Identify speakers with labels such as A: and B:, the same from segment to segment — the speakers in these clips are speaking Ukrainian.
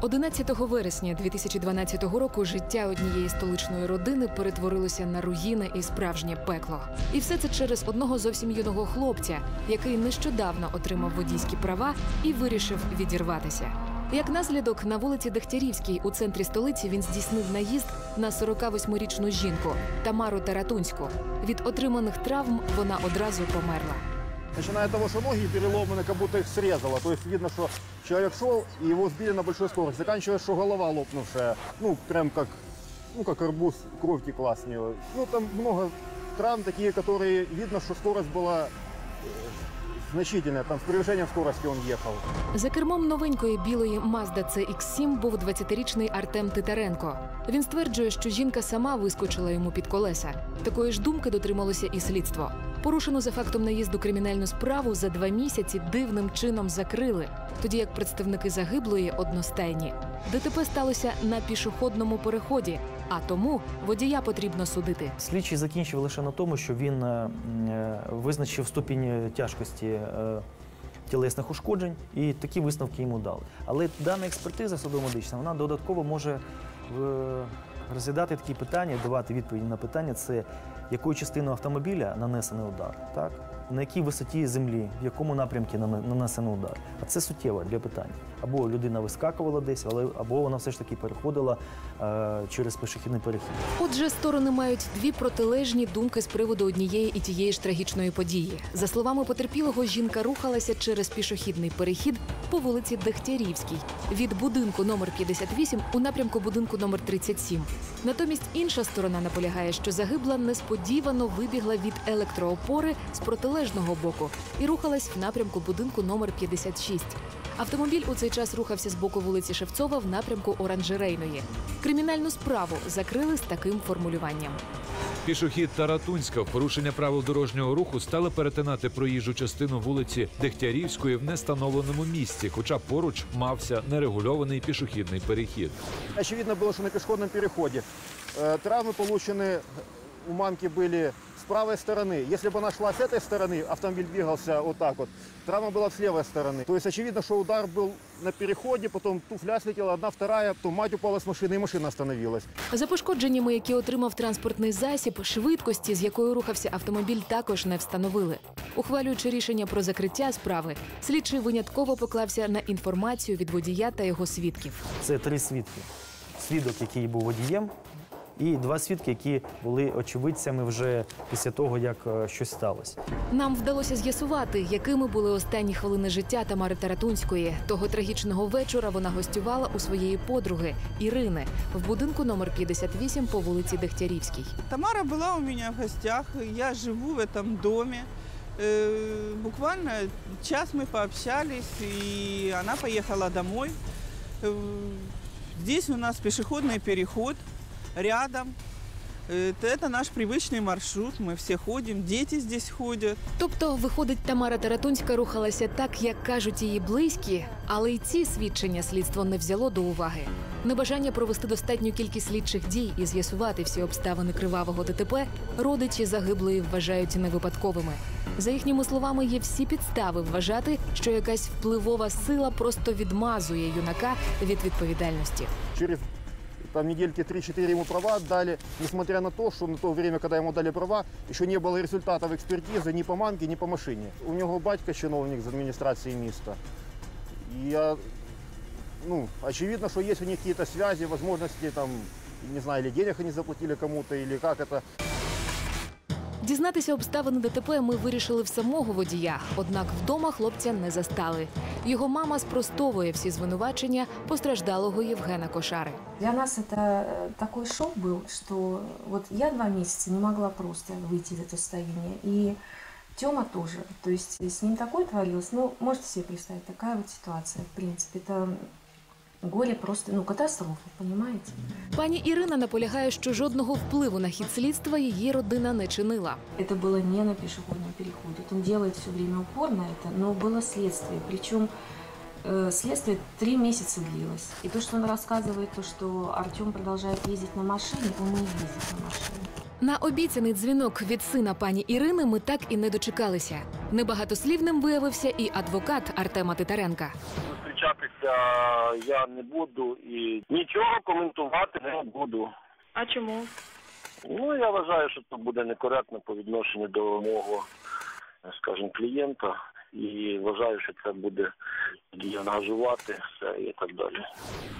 A: 11 вересня 2012 року життя однієї столичної родини перетворилося на руїни і справжнє пекло. І все це через одного зовсім юного хлопця, який нещодавно отримав водійські права і вирішив відірватися. Як наслідок, на вулиці Дегтярівській у центрі столиці він здійснив наїзд на 48-річну жінку Тамару Таратунську. Від отриманих травм вона одразу померла
B: Начиная от того, что ноги переломаны, как будто их срезало. То есть видно, что человек шел, и его сбили на большой скорости. Заканчивая, что голова лопнувшая. Ну, прям как, ну, как арбуз, кровь текла с него. Ну, там много травм такие, которые видно, что скорость была э, значительная. Там с превышением скорости он ехал.
A: За кермом новенької білої Mazda CX-7 був 20-річний Артем Титаренко. Він стверджує, що жінка сама вискочила йому під колеса. Такої ж думки дотрималося і слідство. Порушену за фактом наїзду кримінальну справу за два місяці дивним чином закрили, тоді як представники загиблої одностайні. ДТП сталося на пішохідному переході, а тому водія потрібно судити.
C: Слідчий закінчив лише на тому, що він е, е, визначив ступінь тяжкості е, тілесних ушкоджень, і такі висновки йому дали. Але дана експертиза судомедична вона додатково може розглядати такі питання, давати відповіді на питання, це якою частиною автомобіля нанесений удар, так? на якій висоті землі, в якому напрямку нане- нанесений удар. А це суттєво для питання. Або людина вискакувала десь, але або вона все ж таки переходила е, через пішохідний перехід.
A: Отже, сторони мають дві протилежні думки з приводу однієї і тієї ж трагічної події. За словами потерпілого, жінка рухалася через пішохідний перехід по вулиці Дегтярівській від будинку номер 58 у напрямку будинку номер 37. Натомість інша сторона наполягає, що загибла несподівано вибігла від електроопори з протилежного боку і рухалась в напрямку будинку номер 56. Автомобіль у цей час рухався з боку вулиці Шевцова в напрямку Оранжерейної. Кримінальну справу закрили з таким формулюванням.
D: Пішохід Таратунська в порушення правил дорожнього руху стали перетинати проїжджу частину вулиці Дегтярівської в нестановленому місці, хоча поруч мався нерегульований пішохідний перехід.
B: Очевидно было, что на пешеходном переходе э, травмы получены у мамки были с правой стороны. Если бы она шла с этой стороны, автомобиль двигался вот так вот, травма была с левой стороны. То есть очевидно, что удар был на переходе, потом туфля слетела, одна, вторая, потом мать упала с машины, и машина остановилась.
A: За пошкодженнями, які отримав транспортний засіб, швидкості, з якою рухався автомобіль, також не встановили. Ухвалюючи рішення про закриття справи, слідчий винятково поклався на інформацію від водія та його свідків.
C: Це три свідки: свідок, який був водієм, і два свідки, які були очевидцями вже після того, як е, щось сталося.
A: Нам вдалося з'ясувати, якими були останні хвилини життя Тамари Таратунської. Того трагічного вечора вона гостювала у своєї подруги Ірини в будинку номер 58 по вулиці Дегтярівській.
E: Тамара была у меня в гостях. Я живу в этом доме. Э, Буквально час мы пообщались, и она поехала домой. Э, Здесь у нас пешеходный переход рядом. Э, Это наш привычный маршрут. Мы все ходим, дети здесь ходят.
A: Тобто, виходить, Тамара Таратунська рухалася так, як кажуть її близькі, але й ці свідчення слідство не взяло до уваги. Небажання провести достатню кількість слідчих дій і з'ясувати всі обставини кривавого ДТП родичі загиблої вважають невипадковими. За їхніми словами, є всі підстави вважати, що якась впливова сила просто відмазує юнака від відповідальності.
B: Через там недельки 3-4 ему права отдали, несмотря на то, что на то время, когда ему дали права, еще не было результатов экспертизы ни по мамке, ни по машине. У него батька чиновник з администрации МИСТа. И я, ну, очевидно, что есть у них какие-то связи, возможности, там, не знаю, или денег они заплатили кому-то, или как это.
A: Дізнатися обставини ДТП ми вирішили в самого водія, однак вдома хлопця не застали. Його мама спростовує всі звинувачення постраждалого Євгена Кошари.
F: Для нас это э, такой шок был, что вот я два месяца не могла просто выйти из этого состояния. И Тёма тоже. То есть с ним такое творилось. Ну, можете себе представить, такая вот ситуация, в принципе. Это горе просто, ну, катастрофа, понимаете?
A: Пані Ірина наполягає, що жодного впливу на хід слідства її родина не чинила.
F: Это было не на пешеходном переходе. Вот Он делает все время упор на это, но было следствие. Причем э, следствие три месяца длилось. И то, что он рассказывает, то, что Артем продолжает ездить на машине, он не ездит на машине.
A: На обіцяний дзвінок від сина пані Ірини ми так і не дочекалися. Небагатослівним виявився і адвокат Артема Титаренка.
G: Втручатися я не буду і нічого коментувати не буду.
H: А чому?
G: Ну я вважаю, що це буде некоректно по відношенню до мого, скажімо, клієнта. І вважаю, що це буде тоді ангажувати все і так далі.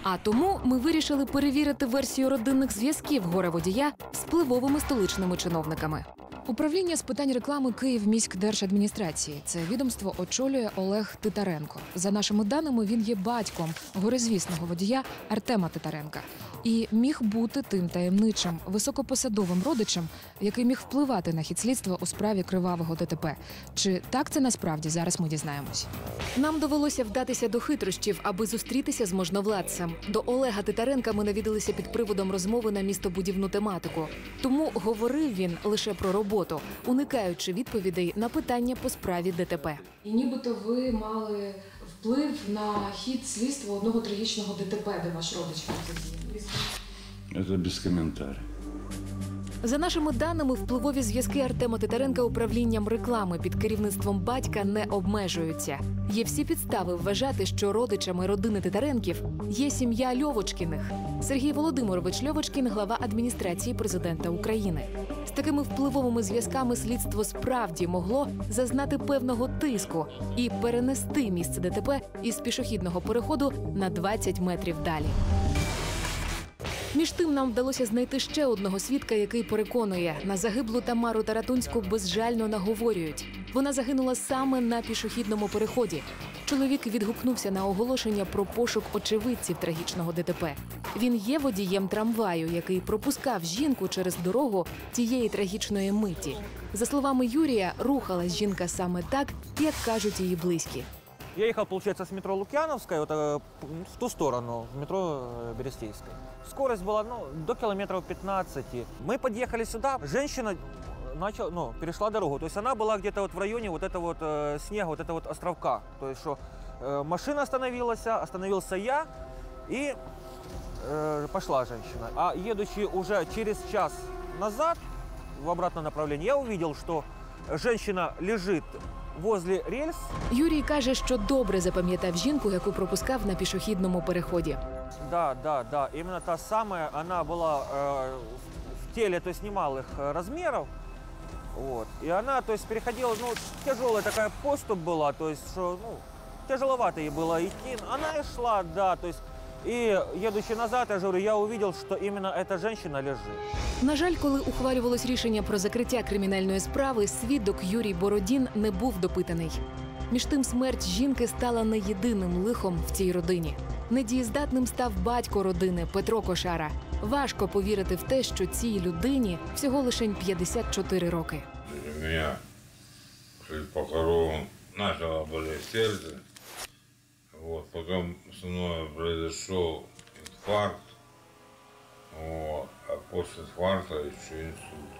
A: А тому ми вирішили перевірити версію родинних зв'язків горе водія з впливовими столичними чиновниками. Управління з питань реклами Київміськдержадміністрації. Це відомство очолює Олег Титаренко. За нашими даними, він є батьком горизвісного водія Артема Титаренка і міг бути тим таємничим високопосадовим родичем, який міг впливати на хід слідства у справі кривавого ДТП. Чи так це насправді зараз ми дізнаємось? Нам довелося вдатися до хитрощів, аби зустрітися з можновладцем. До Олега Титаренка ми навідалися під приводом розмови на містобудівну тематику. Тому говорив він лише про роботу, уникаючи відповідей на питання по справі ДТП. І нібито ви мали вплив на хід слідства одного трагічного ДТП, де ваш родич
I: Это без комментариев.
A: За нашими даними, впливові зв'язки Артема Титаренка управлінням реклами під керівництвом батька не обмежуються. Є всі підстави вважати, що родичами родини Титаренків є сім'я Льовочкіних. Сергій Володимирович Льовочкін, глава адміністрації президента України. З такими впливовими зв'язками слідство справді могло зазнати певного тиску і перенести місце ДТП із пішохідного переходу на 20 метрів далі. Між тим нам вдалося знайти ще одного свідка, який переконує, на загиблу Тамару Таратунську безжально наговорюють. Вона загинула саме на пішохідному переході. Чоловік відгукнувся на оголошення про пошук очевидців трагічного ДТП. Він є водієм трамваю, який пропускав жінку через дорогу тієї трагічної миті. За словами Юрія, рухалась жінка саме так, як кажуть її близькі.
J: Я ехал, получается, с метро Лукьяновская, вот, э, в ту сторону, в метро э, Берестейская. Скорость была ну, до километров 15. Мы подъехали сюда, женщина начала, ну, перешла дорогу. То есть она была где-то вот в районе вот этого вот э, снега, вот этого вот островка. То есть что машина остановилась, остановился я и э, пошла женщина. А едучи уже через час назад в обратном направлении, я увидел, что женщина лежит возле рельс,
A: Юрій каже, що добре запам'ятав жінку, яку пропускав на пішохідному переході.
J: Да, да, да. Именно та самая, она была э, в теле, то есть немалых э, размеров. Вот. И она, то есть, переходила, ну, тяжелая такая поступ была, то есть, что, ну, тяжеловато ей было идти. Она и шла, да, то есть, и едучи назад, я же говорю, я увидел, что именно эта женщина лежит.
A: На жаль, коли ухвалювалось рішення про закриття кримінальної справи, свідок Юрій Бородін не був допитаний. Між тим, смерть жінки стала не єдиним лихом в цій родині. Недієздатним став батько родини Петро Кошара. Важко повірити в те, що цій людині всього лише 54 роки.
I: У похоронам начало болеть сердце. Вот, потом со мной произошел инфаркт. Вот, а после инфаркта еще инсульт.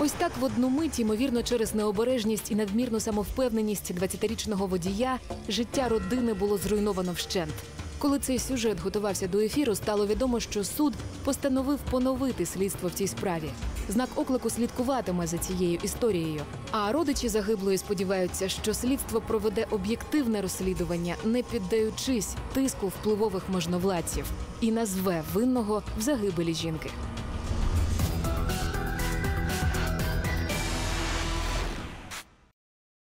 A: Ось так в одну мить, ймовірно, через необережність і надмірну самовпевненість 20-річного водія, життя родини було зруйновано вщент. Коли цей сюжет готувався до ефіру, стало відомо, що суд постановив поновити слідство в цій справі. Знак оклику слідкуватиме за цією історією. А родичі загиблої сподіваються, що слідство проведе об'єктивне розслідування, не піддаючись тиску впливових можновладців, і назве винного в загибелі жінки.